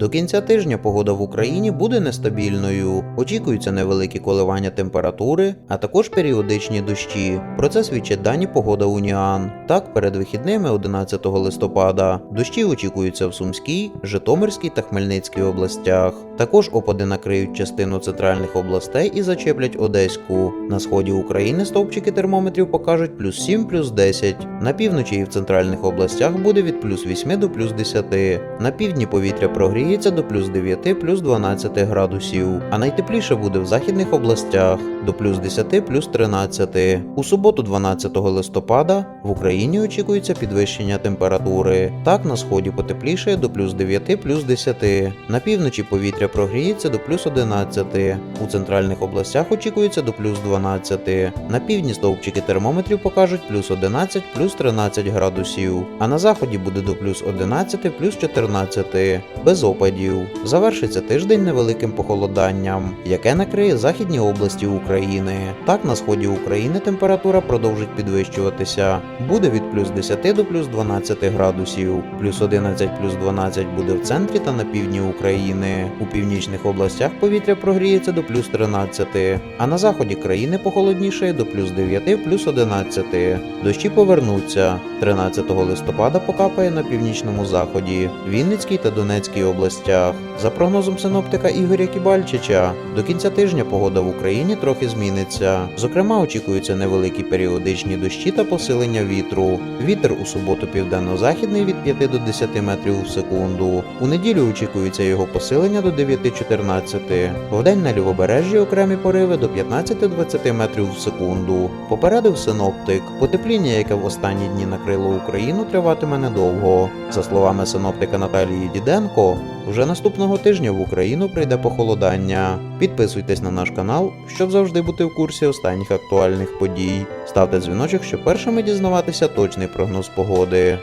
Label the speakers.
Speaker 1: До кінця тижня погода в Україні буде нестабільною. Очікуються невеликі коливання температури, а також періодичні дощі. Про це свідчать дані погода Уніан. Так, перед вихідними 11 листопада дощі очікуються в Сумській, Житомирській та Хмельницькій областях. Також опади накриють частину центральних областей і зачеплять Одеську. На сході України стовпчики термометрів покажуть плюс 7, плюс 10. На півночі і в центральних областях буде від плюс 8 до плюс 10. На півдні повітря прогріється до плюс 9, плюс 12 градусів. А найтепліше буде в західних областях до плюс 10, плюс 13. У суботу, 12 листопада, в Україні очікується підвищення температури. Так, на сході потепліше до плюс 9, плюс 10. На півночі повітря прогріється до плюс 11. У центральних областях очікується до плюс 12. На півдні стовпчики термометрів покажуть плюс 11, плюс 13 градусів. А на заході буде до плюс 11, плюс 14. Без опадів. Завершиться тиждень невеликим похолоданням, яке накриє західні області України. Так, на сході України температура продовжить підвищуватися. Буде від плюс 10 до плюс 12 градусів. Плюс 11 плюс 12 буде в центрі та на півдні України. У північних областях повітря прогріється до плюс 13, а на заході країни похолодніше до плюс 9, плюс 11. Дощі повернуться. 13 листопада покапає на північному заході, Вінницькій та Донецькій областях. За прогнозом синоптика Ігоря Кібальчича, до кінця тижня погода в Україні трохи зміниться. Зокрема, очікуються невеликі періодичні дощі та посилення вітру. Вітер у суботу південно-західний від 5 до 10 метрів в секунду. У неділю очікується його посилення до 9-14. Вдень на лівобережжі окремі пориви до 15-20 метрів в секунду. Попередив синоптик. Потепління, яке в останні дні накрило Україну, триватиме недовго. За словами синоптика Наталії Діденко, вже наступного тижня в Україну прийде похолодання. Підписуйтесь на наш канал, щоб завжди бути в курсі останніх актуальних подій. Ставте дзвіночок, щоб першими дізнаватися точний прогноз погоди.